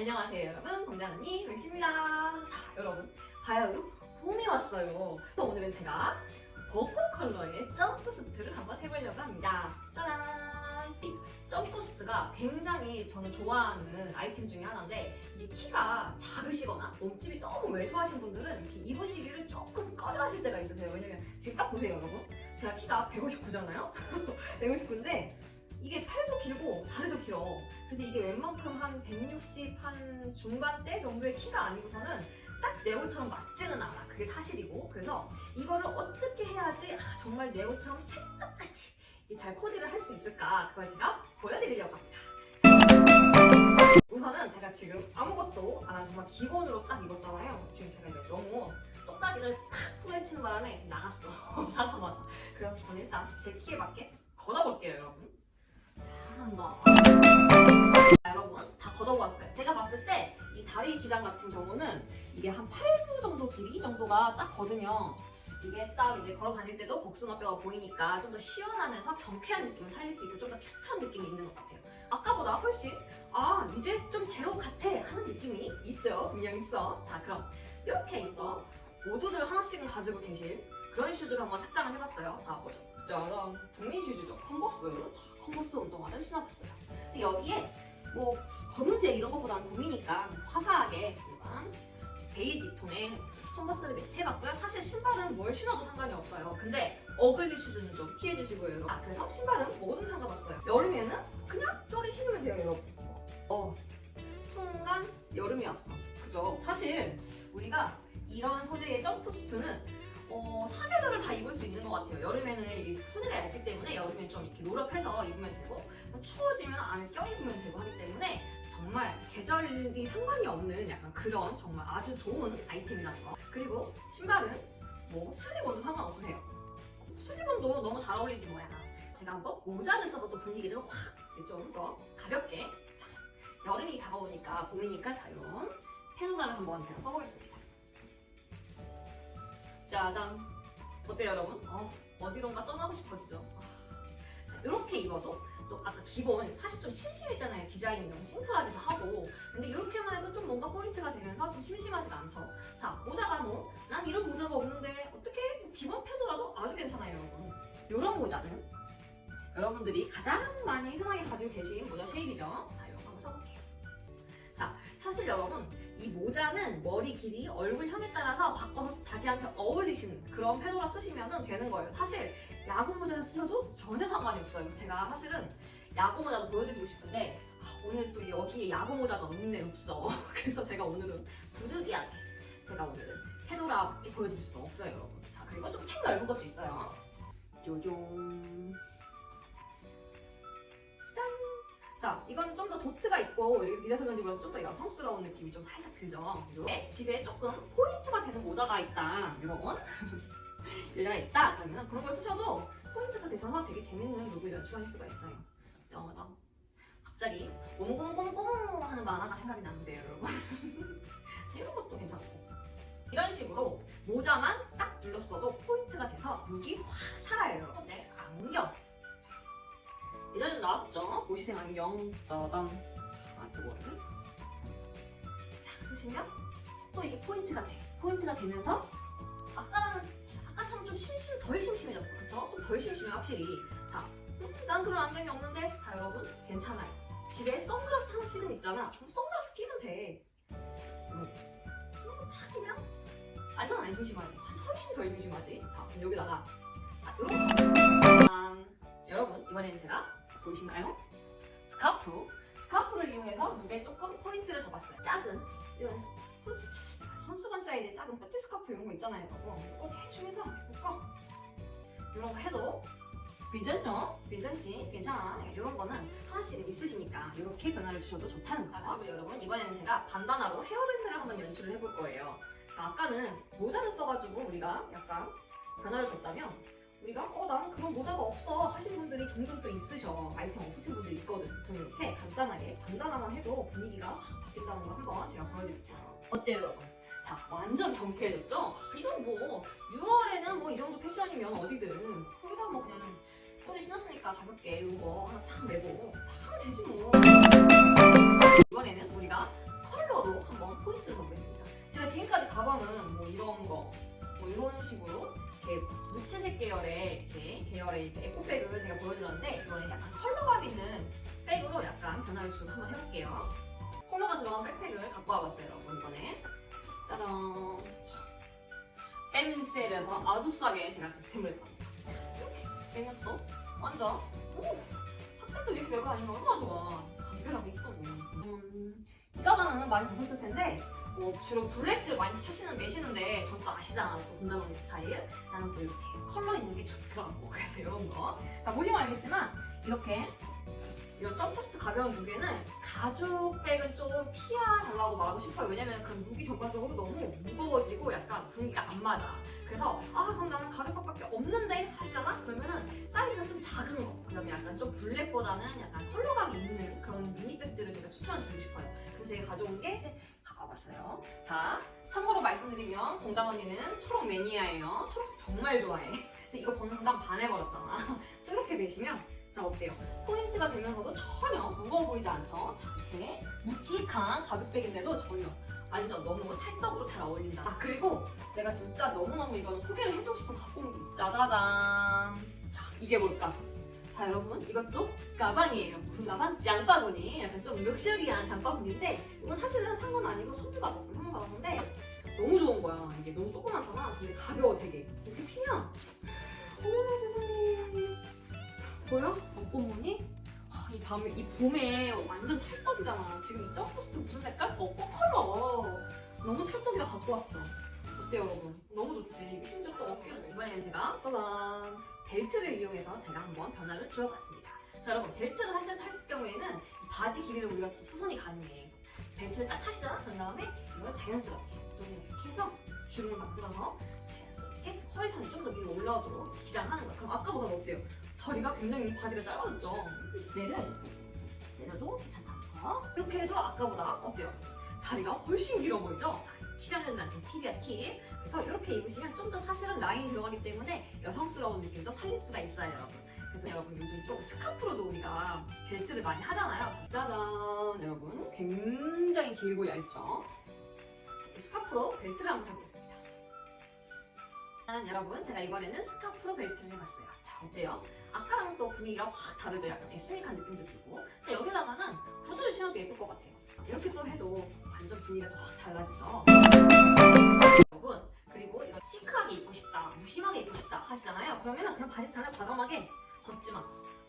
안녕하세요 여러분. 공장 언니 은씨입니다. 자 여러분. 바야흐로 봄이 왔어요. 그래서 오늘은 제가 벚꽃 컬러의 점프 스트를 한번 해보려고 합니다. 짜잔! 이 점프 스트가 굉장히 저는 좋아하는 아이템 중에 하나인데 이게 키가 작으시거나 몸집이 너무 왜소하신 분들은 이렇게 입으시기를 조금 꺼려 하실 때가 있으세요. 왜냐면 지금 딱 보세요 여러분. 제가 키가 159잖아요? 159인데 이게 팔도 길고 다리도 길어 그래서 이게 웬만큼 한 160 한 중반대 정도의 키가 아니고서는 딱 내 옷처럼 맞지는 않아. 그게 사실이고. 그래서 이거를 어떻게 해야지 아, 정말 내 옷처럼 찰떡같이 이잘 코디를 할 수 있을까? 그걸 제가 보여드리려고 합니다. 우선은 제가 지금 아무것도 안 한 정말 기본으로 딱 입었잖아요. 지금 제가 이제 너무 똑딱이를 탁 풀어치는 바람에 좀 나갔어. 사자마자. 그래서 저는 일단 제 키에 맞게 걷어볼게요, 여러분. 한번. 자, 여러분 다 걷어보았어요. 제가 봤을 때 이 다리 기장 같은 경우는 이게 한 8부 정도 길이 정도가 딱 걷으면 이게 딱 이제 걸어 다닐 때도 복숭아뼈가 보이니까 좀 더 시원하면서 경쾌한 느낌을 살릴 수 있고 좀 더 큐트한 느낌이 있는 것 같아요. 아까보다 훨씬 아 이제 좀 제옷 같아 하는 느낌이 있죠. 분명 있어. 자 그럼 이렇게 이거 모두들 하나씩은 가지고 계실 그런 슈즈를 한번 착장을 해봤어요. 자? 짜잔 국민 슈즈죠. 컨버스. 자 컨버스 운동화를 신어봤어요. 근데 여기에 뭐 검은색 이런 것보다는 봄이니까 화사하게 일반 베이지 톤의 컨버스를 매치해봤고요. 사실 신발은 뭘 신어도 상관이 없어요. 근데 어글리 슈즈는 좀 피해주시고요. 여러분. 아, 그래서 신발은 뭐든 상관없어요. 여름에는 그냥 쪼리 신으면 돼요, 여러분. 어, 순간 여름이 왔어. 그죠? 사실 우리가 이런 소재의 점프수트는 어, 사계절을 다 입을 수 있는 것 같아요. 여름에는 이 소재가 얇기 때문에 여름엔 좀 이렇게 노력해서 입으면 되고 뭐 추워지면 안에 껴입으면 되고 하기 때문에 정말 계절이 상관이 없는 약간 그런 정말 아주 좋은 아이템이라는 거. 그리고 신발은 뭐 슬리본도 상관없으세요. 슬리본도 너무 잘 어울리지 뭐야. 제가 한번 모자를 써서 또 분위기를 확 좀 더 가볍게. 자, 여름이 다가오니까 봄이니까 자 이런 페노라를 한번 제가 써보겠습니다. 짜잔. 어때요 여러분? 어, 어디론가 떠나고 싶어지죠? 이렇게 입어도 또 아까 기본 사실 좀 심심했잖아요 디자인이 너무 심플하기도 하고 근데 이렇게만 해도 좀 뭔가 포인트가 되면서 좀 심심하지가 않죠 자 모자가 뭐 난 이런 모자가 없는데 어떻게 뭐 기본 패드라도 아주 괜찮아요 여러분 이런 모자는 여러분들이 가장 많이 흔하게 가지고 계신 모자 쉐입이죠 자거 한번 써볼게요 자 사실 여러분 이 모자는 머리 길이, 얼굴형에 따라서 바꿔서 자기한테 어울리시는 그런 패드라 쓰시면 되는 거예요 사실 야구 모자를 쓰셔도 전혀 상관이 없어요. 제가 사실은 야구 모자도 보여드리고 싶은데 아, 오늘 또 여기에 야구 모자가 없네 없어. 그래서 제가 오늘은 부득이하게 제가 오늘은 페도라밖에 보여드릴 수가 없어요, 여러분. 자 그리고 좀 책 넓은 것도 있어요. 요종. 자 이건 좀 더 도트가 있고 이래서 그런지 몰라도 좀 더 여성스러운 느낌이 좀 살짝 들죠. 이렇게 집에 조금 포인트가 되는 모자가 있다, 여러분. 여자가 있다 그러면 그런 걸 쓰셔도 포인트가 되셔서 되게 재밌는 룩을 연출하실 수가 있어요. 영어다. 갑자기 꼼꼼꼼꼼 하는 만화가 생각이 나는데요, 여러분. 이런 것도 괜찮고. 이런 식으로 모자만 딱 눌렀어도 포인트가 돼서 룩이 확 살아요, 여러분. 네, 안경. 자, 예전에도 나왔었죠? 고시생 안경. 따단. 자, 이거를 싹 쓰시면 또 이게 포인트가 돼. 포인트가 되면서 아까랑은 아까처럼 좀 심심 덜 심심해졌어 그쵸? 좀 덜 심심해 확실히 자, 음, 난 그런 안경이 없는데 자 여러분 괜찮아요 집에 선글라스 하나씩은 있잖아 그럼 선글라스 끼면 돼 음. 이거 다 끼면 완전 안 심심하지 훨씬 덜 심심하지 자 그럼 여기다가 자 이런 거 짠. 여러분 이번에는 제가 보이시나요? 스카프. 스카프를 이용해서 무게 조금 포인트를 잡았어요. 작은. 이런 손- 손수건 사이즈의 작은 뼈티 스카프 이런 거 있잖아요 이거. 대충 해서 묶어. 이런 거 해도 괜찮죠? 괜찮지? 괜찮아. 이런 거는 하나씩 있으시니까 이렇게 변화를 주셔도 좋다는 거 그리고 여러분 이번에는 제가 반다나로 헤어밴드를 한번 연출을 해볼 거예요. 아까는 모자를 써가지고 우리가 약간 변화를 줬다면 우리가 어 나는 그런 모자가 없어 하신 분들이 종종 또 있으셔. 아이템 없으신 분들 있거든. 그럼 이렇게 간단하게 간단하만 해도 분위기가 확 바뀐다는 걸 한번 제가 보여드릴게요. 어때요 여러분? 자 완전 경쾌해졌죠? 아, 이런 뭐 6월에는 뭐 이 정도 패션이면 어디든 우리가 뭐 그냥 소리 신었으니까 가볍게 이거 하나 탁 메고 다 하면 되지 뭐. 이번에는 우리가 컬러도 한번 포인트를 넣고 있습니다. 제가 지금까지 가방은 뭐 이런 거뭐 이런 식으로 무채색 계열의 이렇게 계열의 이렇게 에코백을 제가 보여드렸는데 이번에 약간 컬러감 있는 백으로 약간 변화를 주고 한번 해볼게요. 컬러가 들어간 백팩을 갖고 와봤어요, 여러분 이번에. 짜잔. 엠셀에서 아주 싸게 제가 득템을. 얘는 또 완전 오! 학생들 이렇게 메고 다니면 얼마나 좋아. 담배라고 이쁘고. 음, 이 가방은 많이 보셨을 텐데 뭐 주로 블랙들 많이 차시는 매시는데 전또 아시잖아 또 군다노니 스타일. 나는 또 이렇게 컬러 있는 게 좋더라고. 그래서 이런 거다 보시면 알겠지만 이렇게 이런 점퍼스트 가벼운 무게는 가죽백은 좀 피하달라고 말하고 싶어요. 왜냐면 그 무기 전반적으로 너무 무거워지고 약간 분위기가 안 맞아. 그래서 아 그럼 나는 가죽백밖에 없는데 하시잖아? 그러면은 사이즈가 좀 작은 거. 그다음에 약간 좀 블랙보다는 약간 컬러감이 있는 그런 미니백들을 제가 추천을 드리고 싶어요. 그래서 제가 가져온 게 갖고 와봤어요 자 참고로 말씀드리면 공당 언니는 초록 매니아예요. 초록색 정말 좋아해. 이거 보는 순간 반해 버렸잖아. 그래서 이렇게 되시면 자 어때요? 포인트가 되면서도 전혀 무거워 보이지 않죠? 자 이렇게 묵직한 가죽백인데도 전혀 완전 너무 찰떡으로 잘 어울린다. 아 그리고 내가 진짜 너무너무 이거는 소개를 해주고 싶어서 갖고 온 게 있어. 짜자잔. 자 이게 뭘까? 자 여러분 이것도 가방이에요. 무슨 가방? 장바구니. 약간 좀 럭셔리한 장바구니인데 이건 사실은 산 건 아니고 선물 받았어. 선물 받았는데 너무 좋은 거야. 이게 너무 조그맣잖아. 근데 가벼워 되게. 이렇게 피면 어머나 세상에. 보여? 벚꽃무늬? 아, 이 밤에 이 봄에 완전 찰떡이잖아. 지금 이 점프스트 무슨 색깔? 벚꽃 컬러. 너무 찰떡이라 갖고 왔어. 어때요 여러분? 너무 좋지. 심지어 또 어깨도 이번에는 제가 짜잔 벨트를 이용해서 제가 한번 변화를 주어봤습니다. 자 여러분 벨트를 하실, 하실 경우에는 이 바지 길이를 우리가 또 수선이 가능해. 벨트를 딱 하시잖아. 그런 다음에 이걸 자연스럽게 또 이렇게 해서 주름을 만들어서 자연스럽게 허리선이 좀 더 위로 올라오도록 기장하는 거야. 그럼 아까보다는 어때요? 다리가 굉장히 바지가 짧아졌죠. 내는 내려도 괜찮다는 거. 이렇게 해도 아까보다 어때요? 다리가 훨씬 길어 보이죠? 자, 기장년들한테 팁이야 팁. 그래서 이렇게 입으시면 좀 더 사실은 라인이 들어가기 때문에 여성스러운 느낌도 살릴 수가 있어요, 여러분. 그래서 여러분 요즘 또 스카프로도 우리가 벨트를 많이 하잖아요. 짜잔, 여러분. 굉장히 길고 얇죠? 이 스카프로 벨트를 한번 해보겠습니다. 짠, 여러분, 제가 이번에는 스카프로 벨트를 해봤어요. 자, 어때요? 아까랑 또 분위기가 확 다르죠? 약간 에스닉한 느낌도 들고. 자, 여기다가는 구두를 신어도 예쁠 것 같아요. 이렇게 또 해도 완전 분위기가 또확 달라지죠? 여러분, 그리고 이거 시크하게 입고 싶다, 무심하게 입고 싶다 하시잖아요. 그러면은 그냥 바지탄을 과감하게 걷지 마.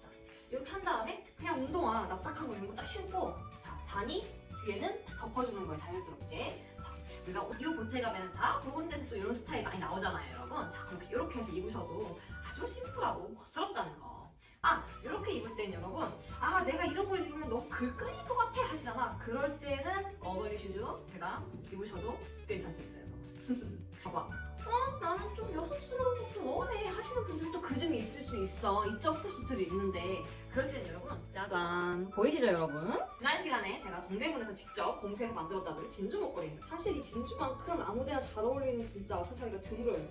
자, 이렇게 한 다음에 그냥 운동화 납작한 거 이런 거 딱 신고 자, 단이 뒤에는 다 덮어주는 거예요, 자연스럽게. 자, 우리가 오디오 본체 가면 다 그런 데서 또 이런 스타일 많이 나오잖아요, 여러분. 자, 그렇게 이렇게 해서 입으셔도 아주 심플하고 멋스럽다는 거. 아, 이렇게 입을 땐 여러분, 아, 내가 이런 걸 입으면 너무 글 끌릴 것 같아 하시잖아. 그럴 때는 어글리 슈즈 제가 입으셔도 괜찮습니다. 봐봐. 어, 나는 좀 여성스러운 것도 원해 하시는 분들도 그 중에 있을 수 있어. 이 점프스트를 입는데. 그럴 때는 여러분, 짜잔. 보이시죠, 여러분? 지난 시간에 제가 동대문에서 직접 공수해서 만들었다는 진주 목걸이입니다. 사실 이 진주만큼 아무데나 잘 어울리는 진짜 악세사리가 드물어요.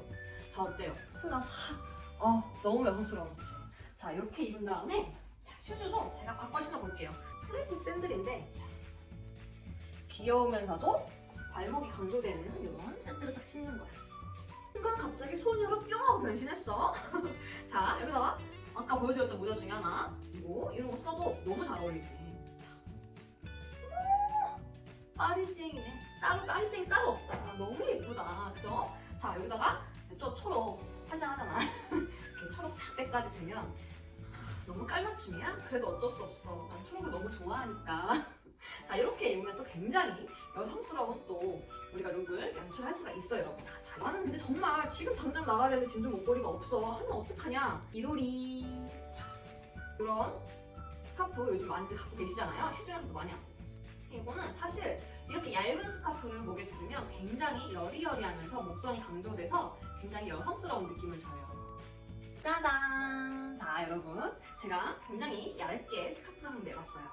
자, 어때요? 순간 확, 어, 너무 여성스러웠지. 자, 이렇게 입은 다음에 자, 슈즈도 제가 바꿔 신어볼게요. 플레이팅 샌들인데 자, 귀여우면서도 발목이 강조되는 이런 샌들을 딱 신는 거야. 순간 갑자기 소녀로 뿅 하고 변신했어. 자, 여기다가 아까 보여드렸던 모자 중에 하나 그리고 이런 거 써도 너무 잘 어울리지. 파리쟁이네. 따로 파리쟁이 따로 없다. 너무 예쁘다. 그죠? 자, 여기다가 또 초록 화장하잖아. 이렇게 초록 다배까지 되면 하, 너무 깔맞춤이야? 그래도 어쩔 수 없어. 난 초록을 너무 좋아하니까. 자, 이렇게 입으면 또 굉장히 여성스러운 또 우리가 룩을 연출할 수가 있어요, 여러분. 아, 자, 나는 근데 정말 지금 당장 나가야 되는 진주 목걸이가 없어. 하면 어떡하냐? 이로리. 자, 이런 스카프 요즘 많이들 갖고 계시잖아요. 시중에서도 많이 하고. 이거는 사실 이렇게 얇은 스카프를 목에 두르면 굉장히 여리여리하면서 목선이 강조돼서 굉장히 여성스러운 느낌을 줘요. 짜잔! 자, 여러분. 제가 굉장히 얇게 스카프를 한번 내봤어요.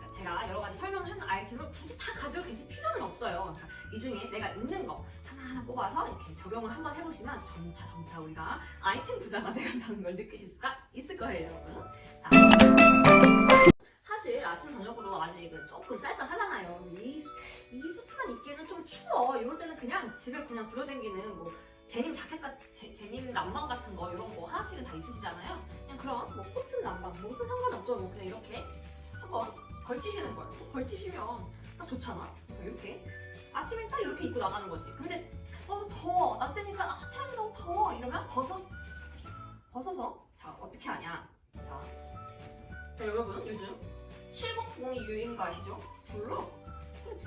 자, 제가 여러 가지 설명을 하는 아이템을 굳이 다 가지고 계실 필요는 없어요. 이 중에 내가 있는 거 하나하나 뽑아서 이렇게 적용을 한번 해보시면 점차 점차 우리가 아이템 부자가 되간다는 걸 느끼실 수가 있을 거예요, 여러분. 자. 사실 아침 저녁으로 아직은 조금 쌀쌀하잖아요. 이, 수- 이 수트만 입기에는 좀 추워. 이럴 때는 그냥 집에 그냥 불어댕기는 뭐 데님 자켓 같 데, 데님 남방 같은 거 이런 거 하나씩은 다 있으시잖아요. 그냥 그런 뭐 코튼 남방 뭐든 상관없죠. 뭐 그냥 이렇게 한번 걸치시는 거예요. 뭐 걸치시면 딱 좋잖아. 그래서 이렇게 아침에 딱 이렇게 입고 나가는 거지. 근데 어 더워 나 때니까 아 태양이 너무 더워 이러면 벗어 벗어서 자 어떻게 하냐. 자, 자 여러분 요즘 7090이 유행인 거 아시죠? 둘러 그냥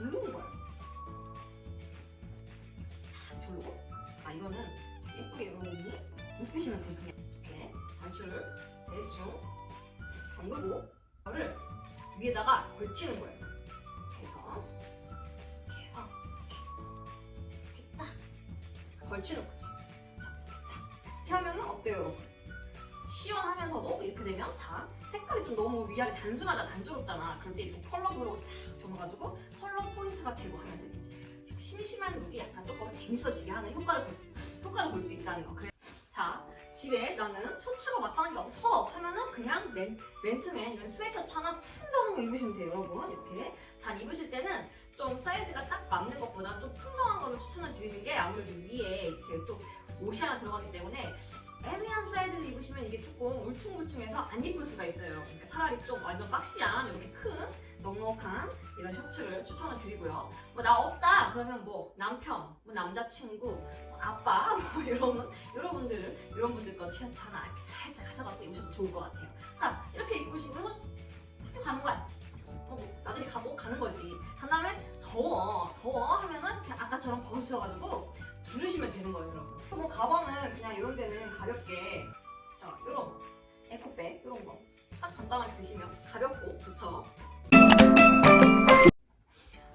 걸치는 거지. 자, 이렇게 하면은 어때요? 시원하면서도 이렇게 되면 자 색깔이 좀 너무 위아래 단순하다 단조롭잖아. 때 이렇게 컬러브로 딱 접어가지고 컬러 포인트가 되고 하면서 이렇게 심심한 룩이 약간 조금 재밌어지게 하는 효과를 볼, 효과를 볼 수 있다는 거. 그래. 자 집에 나는 셔츠가 마땅한 게 없어 하면은 그냥 맨, 맨투맨 이런 스웨셔츠 하나 풍성한 거 입으시면 돼요 여러분 이렇게 단 입으실 때는 좀 사이즈가 딱 맞는 것보다 좀 풍 거를 추천을 드리는 게 아무래도 위에 이렇게 또 옷이 하나 들어가기 때문에 애매한 사이즈를 입으시면 이게 조금 울퉁불퉁해서 안 입을 수가 있어요. 그러니까 차라리 좀 완전 박시한 이렇게 큰 넉넉한 이런 셔츠를 추천을 드리고요. 뭐 나 없다! 그러면 뭐 남편, 뭐 남자친구, 뭐 아빠 뭐 이런 여러분들은 이런 분들 거 티셔츠 하나 이렇게 살짝 하셔갖고 입으셔도 좋을 것 같아요. 자 이렇게 입으시고 벗으셔가지고 두르시면 되는 거예요, 여러분. 뭐 가방은 그냥 이런 데는 가볍게 자 이런 에코백 이런 거. 딱 간단하게 드시면 가볍고 좋죠.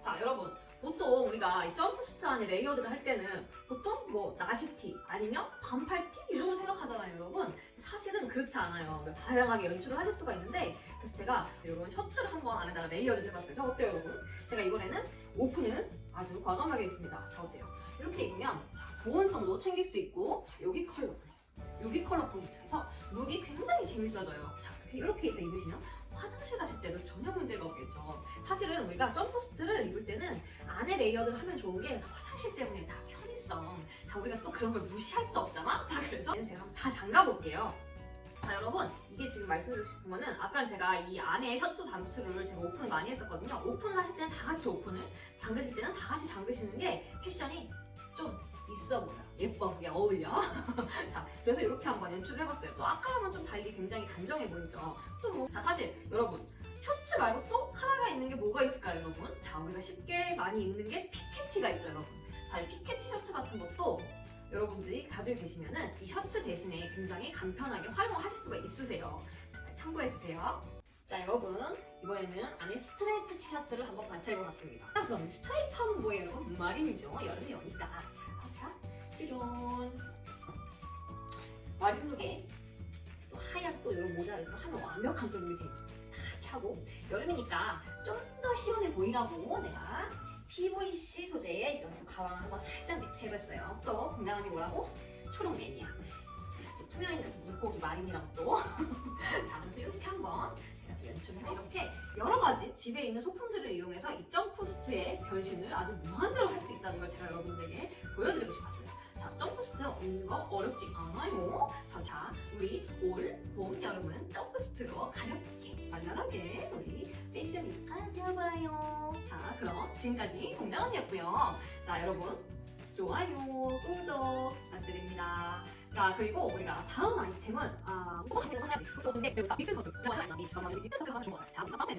자 여러분. 보통 우리가 이 점프스트 안에 레이어드를 할 때는 보통 뭐 나시티 아니면 반팔티? 이런 걸 생각하잖아요 여러분. 사실은 그렇지 않아요. 다양하게 연출을 하실 수가 있는데 그래서 제가 이런 셔츠를 한번 안에다가 레이어드 해봤어요. 자 어때요 여러분? 제가 이번에는 오픈을 아주 과감하게 했습니다 자 어때요 이렇게 입으면 자, 보온성도 챙길 수 있고 자, 여기 컬러 여기 컬러 포인트에서 룩이 굉장히 재밌어져요 자 이렇게, 해서 입으시면 화장실 가실 때도 전혀 문제가 없겠죠 사실은 우리가 점프스트를 입을 때는 안에 레이어드를 하면 좋은 게 화장실 때문에 다 편의성. 자, 우리가 또 그런 걸 무시할 수 없잖아? 자, 그래서 제가 다 잠가 볼게요. 자, 여러분, 이게 지금 말씀드리고 싶은 거는 아까 제가 이 안에 셔츠 단추를 제가 오픈을 많이 했었거든요. 오픈을 하실 때는 다 같이 오픈을, 잠그실 때는 다 같이 잠그시는 게 패션이 좀 있어 보여. 예뻐, 그게 어울려. 자, 그래서 이렇게 한번 연출을 해봤어요. 또 아까랑은 좀 달리 굉장히 단정해 보이죠? 또 뭐, 자, 사실 여러분, 셔츠 말고 또 하나가 있는 게 뭐가 있을까요, 여러분? 자, 우리가 쉽게 많이 입는 게 피케티가 있죠, 여러분. 자, 이 피케티 셔츠 같은 것도 여러분들이 가지고 계시면은 이 셔츠 대신에 굉장히 간편하게 활용하실 수가 있으세요. 참고해주세요. 자, 여러분. 이번에는 안에 스트라이프 티셔츠를 한번 관찰해보았습니다. 자, 그럼 스트라이프 하면 뭐예요, 여러분? 마린이죠. 여름이 오니까. 자, 자, 짜잔. 마린 룩에 또 하얀 또 이런 모자를 또 하면 완벽한 또 룩이 되죠. 이렇게 하고 여름이니까 좀 더 시원해 보이라고 내가 PVC 소재의 이런 또 가방을 한번 살짝 매치해봤어요. 또 건강하게 뭐라고? 초록 매니아. 또 물고기 마린이랑 또. 자, 그래서 이렇게 한번 연출을 이렇게 여러 가지 집에 있는 소품들을 이용해서 이 점프스트의 변신을 아주 무한대로 할 수 있다는 걸 제가 여러분들에게 보여드리고 싶었어요. 자, 점프스트 있는 거 어렵지 않아요. 자, 자, 우리 올, 봄, 여름은 점프스트로 발랄하게 우리 패션이니까 되어봐요. 자, 그럼 지금까지 동남 언니였고요. 자, 여러분 좋아요, 구독 부탁드립니다. 자, 그리고 우리가 다음 아이템은 아, 뭐 하나 근데 여기가 미끄서 자, 다음에